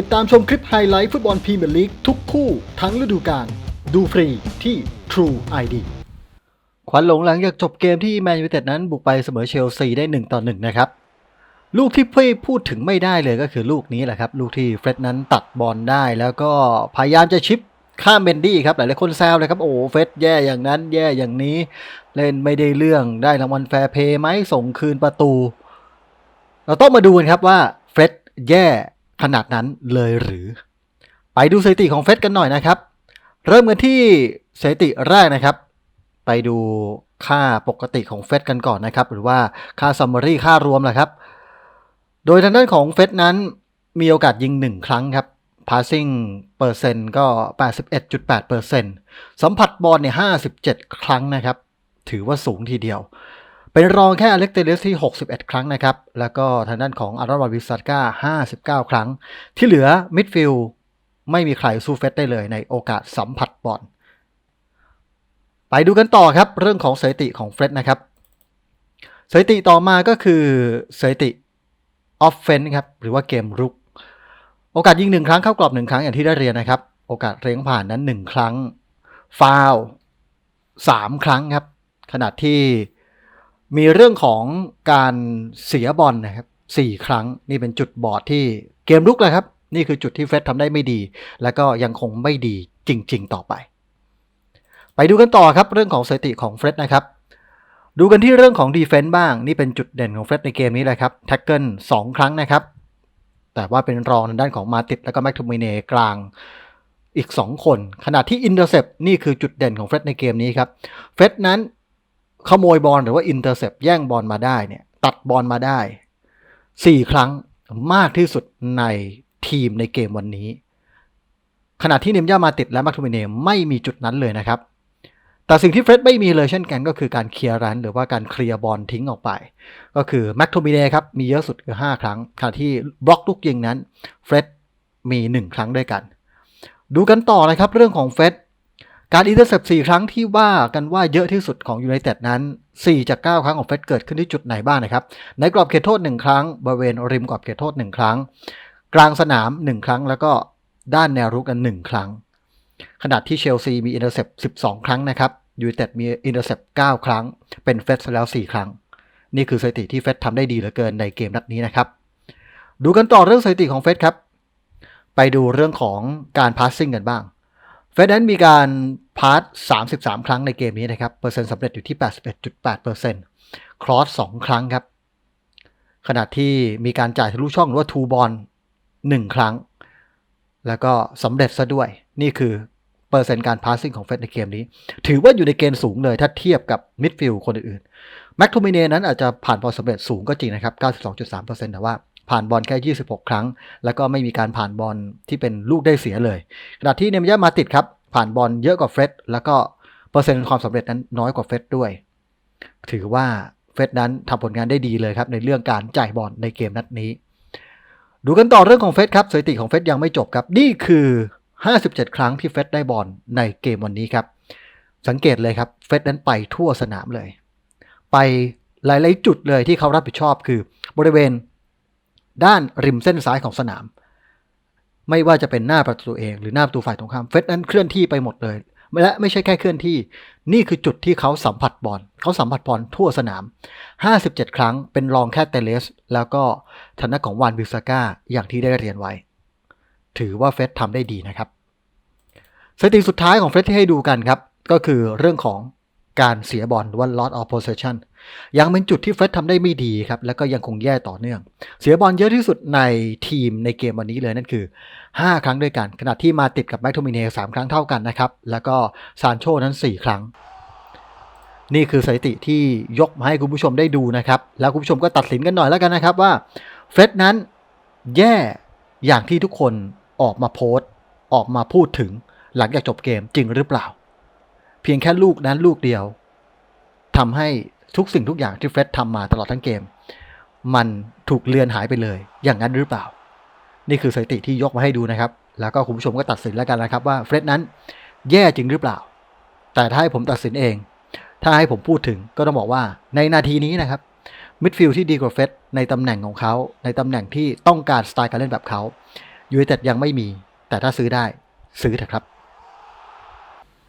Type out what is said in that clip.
ติดตามชมคลิปไฮไลท์ฟุตบอลพรีเมียร์ลีกทุกคู่ทั้งฤดูกาลดูฟรีที่ True ID ควันหลงหลังจากจบเกมที่แมนยูเต็ดนั้นบุกไปเสมอเชลซีได้1ต่อ1นะครับ ลูกที่พี่พูดถึงไม่ได้เลยก็คือลูกนี้แหละครับ ลูกที่เฟร็ดนั้นตัดบอลได้ แล้วก็พยายามจะชิปข้ามเบนดี้ครับ หลายๆคนแซวเลยครับ โอ้เฟรดแย่อย่างนั้นแย่อย่างนี้ เล่นไม่ได้เรื่องได้รางวัลแฟร์เพย์ไหมส่งคืนประตู เราต้องมาดูกันครับว่าเฟรดแย่ ขนาดนั้นเลยหรือ ไปดูสถิติของเฟร็ดกันหน่อยนะครับ เริ่มกันที่สถิติแรกนะครับ ไปดูค่าปกติของเฟดกันก่อนนะครับ หรือว่าค่าซัมมารีค่ารวมแหละครับ โดยทางด้านของเฟดนั้นมีโอกาสยิง 1 ครั้งครับ passing เปอร์เซ็นต์ก็ 81.8เปอร์เซ็นต์สัมผัสบอลเนี่ย57 ครั้งนะครับ ถือว่าสูงทีเดียว เป็นรองแค่อเล็กเตเลสที่ 61 ครั้งนะครับ แล้วก็ทางด้านของอารอนวาวิสัตก้า59 ครั้ง ที่เหลือมิดฟิลด์ไม่มีใครสู้เฟดได้เลยในโอกาสสัมผัสบอลไปดูกันต่อครับ เรื่องของสถิติของเฟร็ดนะครับสถิติต่อมาก็คือสถิติออฟเฟนครับหรือว่าเกมรุก โอกาสยิงหนึ่งครั้งเข้ากรอบหนึ่งครั้งอย่างที่ได้เรียนนะครับ โอกาสเลี้ยงผ่านนั้นหนึ่งครั้งฟาวสามครั้งครับ ขณะที่ มีเรื่องของการเสียบอลนะครับสี่ครั้งนี่เป็นจุดบอดที่เกมรุกเลยครับ นี่คือจุดที่เฟร็ดทำได้ไม่ดี แล้วก็ยังคงไม่ดีจริง ๆ ต่อไป ไปดูกันต่อครับเรื่องของสถิติของเฟร็ดนะครับ ดูกันที่เรื่องของดีเฟนต์บ้าง นี่เป็นจุดเด่นของเฟร็ดในเกมนี้เลยครับแท็กเกิลสองครั้งนะครับ แต่ว่าเป็นรองในด้านของมาติดแล้วก็แม็กทูมิเนกลางอีก 2 คน ขณะที่อินเตอร์เซปนี่คือจุดเด่นของเฟร็ดในเกมนี้ครับเฟร็ดนั้น ขโมยบอลหรือว่าอินเตอร์เซปแย่งบอลมาได้เนี่ย ตัดบอลมาได้ 4 ครั้งมากที่สุดในทีมในเกมวันนี้ ขณะที่เนมย่ามาติดและแม็กทูมิเนไม่มีจุดนั้นเลยนะครับ แต่สิ่งที่เฟร็ดไม่มีเลยเช่นกันก็คือการเคลียร์รันหรือว่าการเคลียร์บอลทิ้งออกไป ก็คือแม็กโทมิเน่ครับมีเยอะสุดคือ 5 ครั้ง ขณะที่บล็อกลูกยิงนั้นเฟร็ดมี 1 ครั้งด้วยกัน ดูกันต่อนะครับเรื่องของเฟรด การอินเตอร์เซป4ครั้งที่ว่ากันว่าเยอะที่สุดของยูไนเต็ดนั้น 4 จาก 9 ครั้งของเฟร็ดเกิดขึ้นที่จุดไหนบ้างนะครับ ในกรอบเขตโทษ 1 ครั้ง บริเวณริมกรอบเขตโทษ 1 ครั้ง กลางสนาม 1 ครั้ง แล้วก็ด้านแนวรุกกัน 1 ครั้ง ขณะที่เชลซีมีอินเตอร์เซป12 ครั้งนะครับยูไนเต็ดมีอินเตอร์เซป9ครั้ง เป็นเฟสแล้ว 4 ครั้ง นี่คือสถิติที่เฟสทำได้ดีเหลือเกินในเกมนัดนี้นะครับ ดูกันต่อเรื่องสถิติของเฟสครับ ไปดูเรื่องของการพาสซิ่งกันบ้าง เฟสนั้นมีการพาส33 ครั้งในเกมนี้นะครับ เปอร์เซ็นต์สำเร็จอยู่ที่ 81.8%ครอส2ครั้งครับ ขณะที่มีการจ่ายทะลุช่องหรือว่าทูบอล1ครั้ง แล้วก็สำเร็จซะด้วย นี่คือเปอร์เซ็นต์การพาสซิ่งของเฟสในเกมนี้ ถือว่าอยู่ในเกณฑ์สูงเลยถ้าเทียบกับมิดฟิลด์คนอื่นๆแม็กทูมิเนนั้นอาจจะผ่านบอลสำเร็จสูงก็จริงนะครับ 92.3%แต่ว่า ผ่านบอลแค่ 26 ครั้ง แล้วก็ไม่มีการผ่านบอลที่เป็นลูกได้เสียเลยขณะที่เนมยามาติดครับผ่านบอลเยอะกว่าเฟสแล้วก็เปอร์เซ็นต์ความสำเร็จนั้นน้อยกว่าเฟสด้วย ถือว่าเฟสนั้นทำผลงานได้ดีเลยครับในเรื่องการจ่ายบอลในเกมนัดนี้ ดูกันต่อเรื่องของเฟสครับสถิติของเฟสยังไม่จบครับ นี่คือ 57 ครั้งที่เฟสได้บอลในเกมวันนี้ครับ สังเกตเลยครับเฟสนั้นไปทั่วสนามเลย ไปหลาย ๆ จุดเลยที่เขารับผิดชอบคือบริเวณ ด้านริมเส้นซ้ายของสนาม ไม่ว่าจะเป็นหน้าประตูเองหรือหน้าประตูฝ่ายตรงข้ามเฟสนั้นเคลื่อนที่ไปหมดเลยและไม่ใช่แค่เคลื่อนที่ นี่คือจุดที่เขาสัมผัสบอลเขาสัมผัสบอลทั่วสนาม 57 ครั้งเป็นรองแค่เตเลส แล้วก็ทางด้านของวานบิลซาก้าอย่างที่ได้เรียนไว้ ถือว่าเฟสทำได้ดีนะครับสถิติสุดท้ายของเฟรดที่ให้ดูกันครับ ก็คือเรื่องของ การเสียบอลหรือว่า loss of possession ยังเป็นจุดที่เฟรดทำได้ไม่ดีครับ แล้วก็ยังคงแย่ต่อเนื่อง เสียบอลเยอะที่สุดในทีมในเกมวันนี้เลยนั่นคือ 5 ครั้งด้วยกัน ขณะที่มาติดกับแม็กโทมิเน่สครั้งเท่ากันนะครับ แล้วก็ซานโชนั้น 4 ครั้ง นี่คือสถิติที่ยกมาให้คุณผู้ชมได้ดูนะครับ แล้วคุณผู้ชมก็ตัดสินกันหน่อยแล้วกันนะครับว่าเฟรดนั้นแย่อย่างที่ทุกคนออกมาโพสต์ ออกมาพูดถึงหลังจากจบเกมจริงหรือเปล่า พียงแค่ลูกนั้นลูกเดียวทำให้ทุกสิ่งทุกอย่างที่เฟร็ดทำมาตลอดทั้งเกม มันถูกเลือนหายไปเลย อย่างนั้นหรือเปล่า นี่คือสถิติที่ยกมาให้ดูนะครับ แล้วก็คุณผู้ชมก็ตัดสินแล้วกันนะครับว่าเฟร็ดนั้นแย่จริงหรือเปล่า แต่ถ้าให้ผมตัดสินเอง ถ้าให้ผมพูดถึงก็ต้องบอกว่าในนาทีนี้นะครับมิดฟิลด์ที่ดีกว่าเฟร็ดในตำแหน่งของเขา ในตำแหน่งที่ต้องการสไตล์การเล่นแบบเขายูไนเต็ดยังไม่มี แต่ถ้าซื้อได้ซื้อเถอะครับ